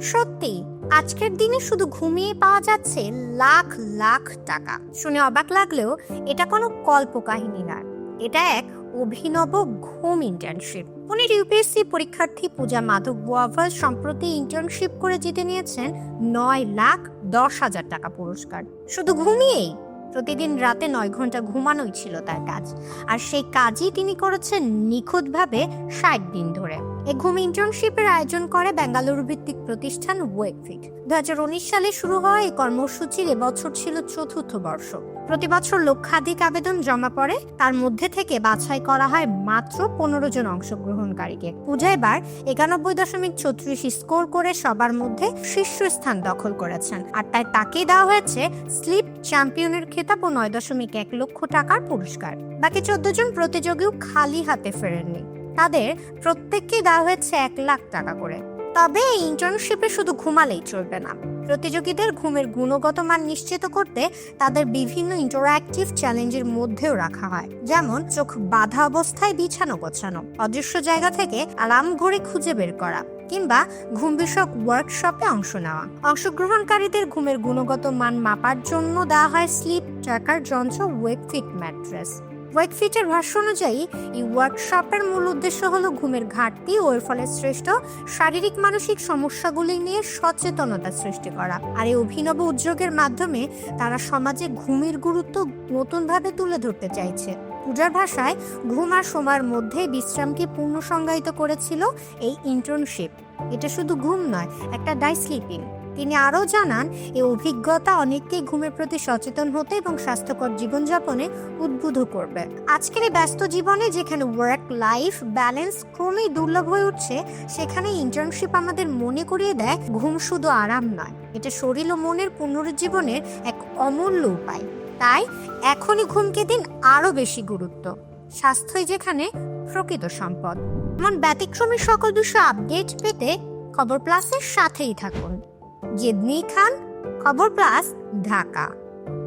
সত্যি, আজকের দিনে শুধু ঘুমিয়ে পাওয়া যাচ্ছে লাখ লাখ টাকা। শুনে অবাক লাগলেও এটা কোনো কল্প কাহিনী নয়। এটা এক অভিনব ঘুম ইন্টার্নশিপ পুনের ইউপিএসসি পরীক্ষার্থী পূজা মাধব বুয়াভাল সম্প্রতি ইন্টার্নশিপ করে জিতে নিয়েছেন নয় লাখ দশ হাজার টাকা পুরস্কার। শুধু ঘুমিয়েই? প্রতিদিন রাতে নয় ঘণ্টা ঘুমানোই ছিল তার কাজ। আর সেই কাজই তিনি করেছেন নিখুঁতভাবে ষাট দিন ধরে। এই ঘুম ইন্টার্নশিপের আয়োজন করে বেঙ্গালুরু ভিত্তিক প্রতিষ্ঠান ওয়েকফিট দু সালে শুরু হওয়া এই কর্মসূচির এবছর ছিল চতুর্থ বর্ষ। প্রতি বছর লক্ষাধিক আবেদন জমা পড়ে। তার মধ্যে থেকে বাছাই করা হয় মাত্র পনেরো জন অংশগ্রহণকারীকে। পূজা এবার একানব্বই দশমিক ছত্রিশ স্কোর করে সবার মধ্যে শীর্ষস্থান দখল করেছেন। আর তাই তাকে দেওয়া হয়েছে স্লিপ চ্যাম্পিয়নের খেতাব ও নয় দশমিক এক লক্ষ টাকার পুরস্কার। বাকি চোদ্দ জন প্রতিযোগীও খালি হাতে ফেরেননি। তাদের প্রত্যেককে দেওয়া হয়েছে এক লাখ টাকা করে। তবে এই ইন্টার্নশিপে শুধু ঘুমালেই চলবে না। প্রতিযোগীদের ঘুমের গুণগত মান নিশ্চিত করতে তাদের বিভিন্ন ইন্টারঅ্যাক্টিভ চ্যালেঞ্জের মধ্যেও রাখা হয়। যেমন চোখ বাধা অবস্থায় বিছানো গোছানো অদৃশ্য জায়গা থেকে আরাম ঘড়ি খুঁজে বের করা কিংবা ঘুম বিষয়ক ওয়ার্কশপে অংশ নেওয়া। অংশগ্রহণকারীদের ঘুমের গুণগত মান মাপার জন্য দেওয়া হয় স্লিপ ট্র্যাকার যন্ত্র ওয়েকফিট ম্যাট্রেস ওয়েকফিটের ভাষ্য অনুযায়ী, এই ওয়ার্কশপের মূল উদ্দেশ্য হলো ঘুমের ঘাটতি ও এর ফলে সৃষ্ট শারীরিক মানসিক সমস্যাগুলি নিয়ে সচেতনতা সৃষ্টি করা। আর এই অভিনব উদ্যোগের মাধ্যমে তারা সমাজে ঘুমের গুরুত্ব নতুনভাবে তুলে ধরতে চাইছে। পূজার ভাষায় ঘুম আর সময়ের মধ্যে বিশ্রামকে পূর্ণ সংজ্ঞায়িত করেছিল এই ইন্টার্নশিপ এটা শুধু ঘুম নয়, একটা ডাই স্লিপিং তিনি আরও জানান এই অভিজ্ঞতা অনেককে ঘুমের প্রতি সচেতন হতে এবং স্বাস্থ্যকর জীবনযাপনে উদ্বুদ্ধ করবে। আজকের এই ব্যস্ত জীবনে যেখানে ওয়ার্ক লাইফ ব্যালেন্স ক্রমেই দুর্লভ হয়ে উঠছে সেখানে ইন্টার্নশিপ আমাদের মনে করিয়ে দেয়, ঘুম শুধু আরাম নয়। এটা শরীর ও মনের পুনরুজ্জীবনের এক অমূল্য উপায়। তাই এখনই ঘুমকে দিন আরও বেশি গুরুত্ব। স্বাস্থ্যই যেখানে প্রকৃত সম্পদ। এমন ব্যতিক্রমী সকল দুশো আপডেট পেতে খবর প্লাসের সাথেই থাকুন। জেদনি খান, খবর প্লাস ঢাকা।